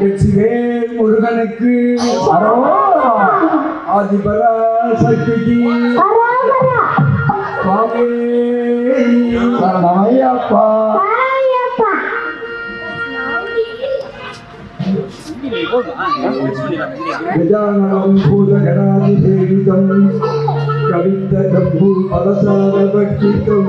வெற்றிவேல் முருகனுக்கு ஆதிபர சக்தி சரணையப்பா गजाननं भूतगणाधिसेवितं कवित्तकम्बुपदसारभक्षितम्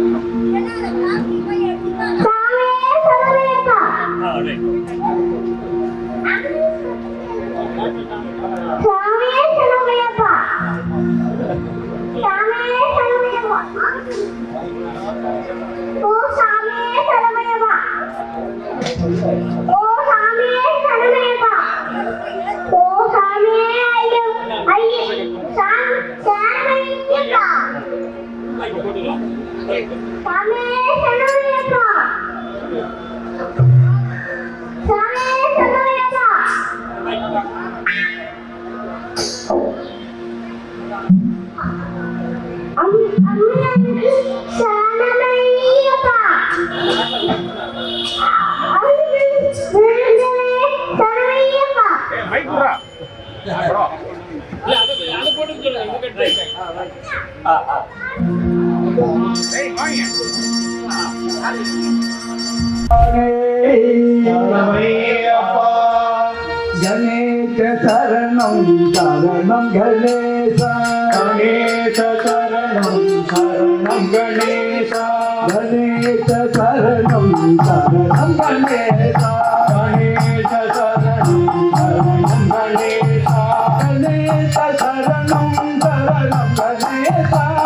வாங்கி போட்டுக்கலாம் மைக் இல்ல அதை போட்டு சொல்லுங்க Hey, गणेश शरणं शरणं गणेश गणेश शरणं शरणं गणेश गणेश शरणं शरणं गणेश गणेश शरणं शरणं गणेश गणेश शरणं शरणं गणेश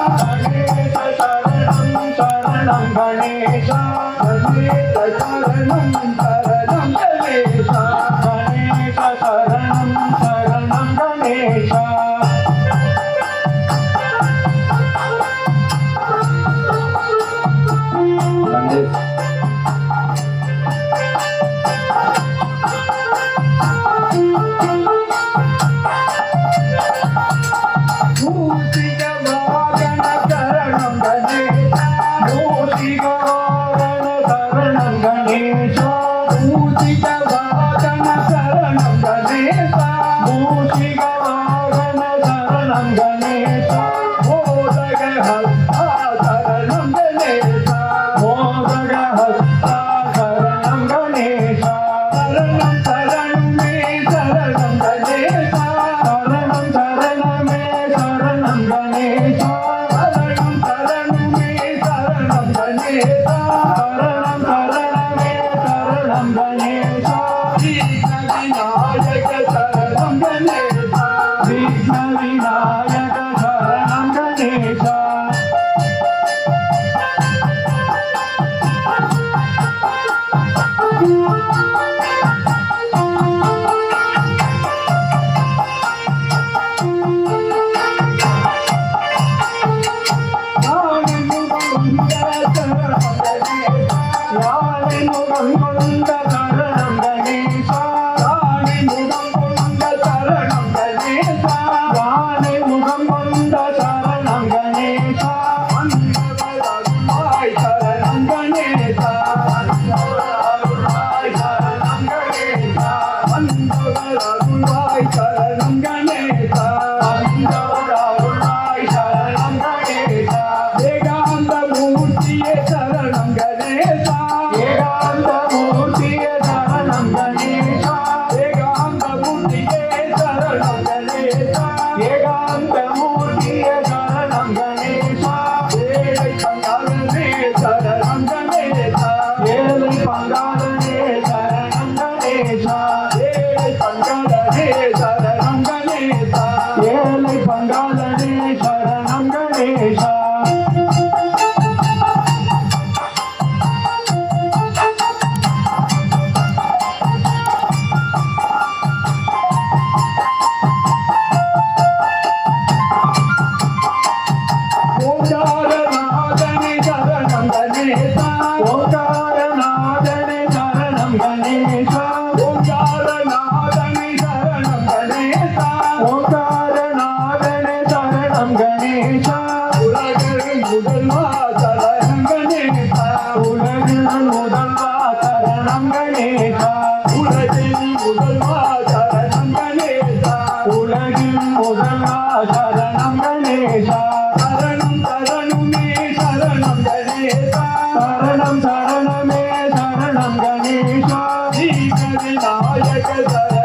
சரணமே சரணம் கணேஷா. நீ கவிநாயக சரண